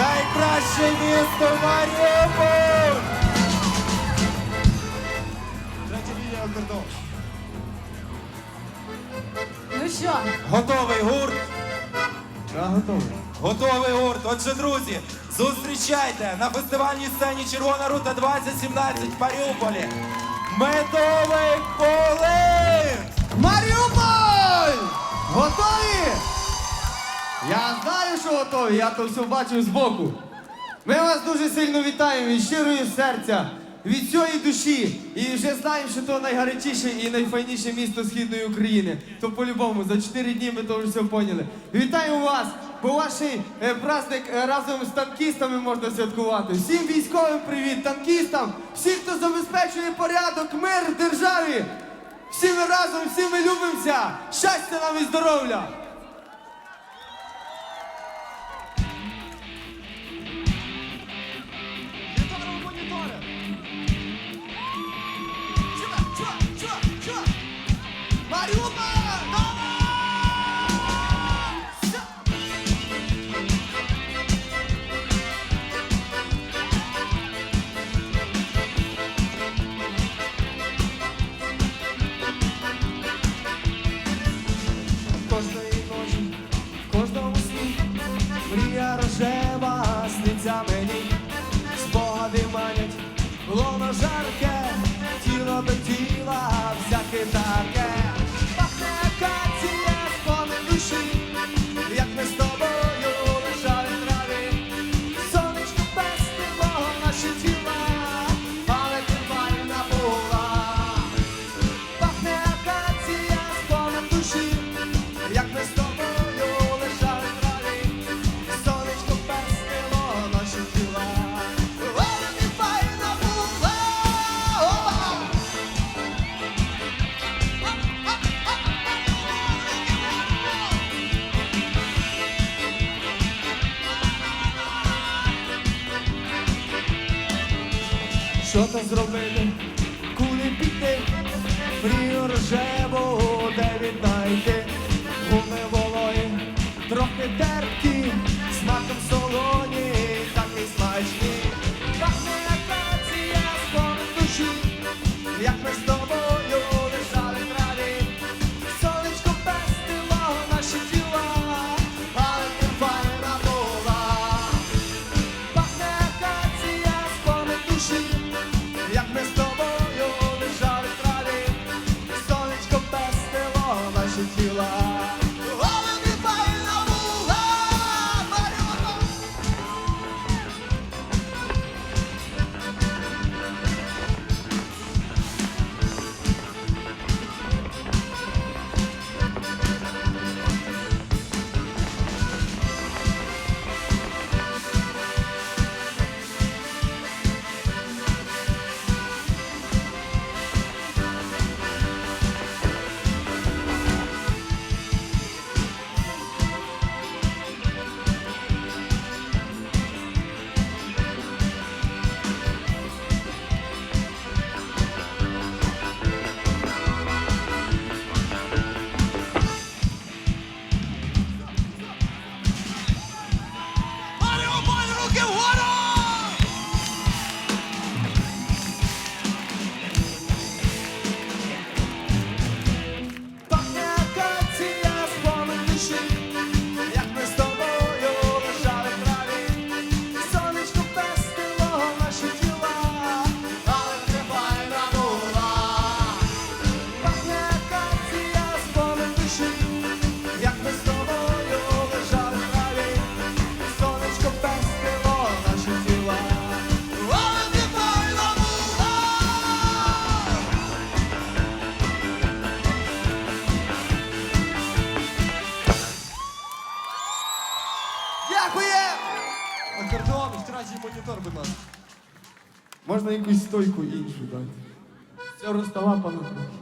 Найкраще місто Маріуполь! Третя лінія андердог. Ну що, Готовий гурт? Я готовий. Готовий гурт. Отже, друзі, зустрічайте на фестивальній сцені Червона рута 2017 в Маріуполі. Медовий полин! Маріуполь! Готові? Я знаю, що готові, я то все бачив збоку. Ми вас дуже сильно вітаємо від щирої серця, від цієї душі. І вже знаємо, що то найгарячіше і найфайніше місто Східної України. То по-любому, за 4 дні ми то вже все поняли. Вітаємо вас! Бо ваш е, праздник е, разом з танкістами можна святкувати. Всім військовим привіт, танкістам, всім, хто забезпечує порядок, мир державі. Всі ми разом, всі ми любимося! Щастя нам і здоров'я! Кожному сні, мрія рожева сниться мені, Що то зробити, куди піти, мрію рожеву, де віднайти, гуми волої трохи терпкі, until I Акордеон, втратій монітор, будь ласка. Можна якусь стойку іншу дати. Все розталапано трохи.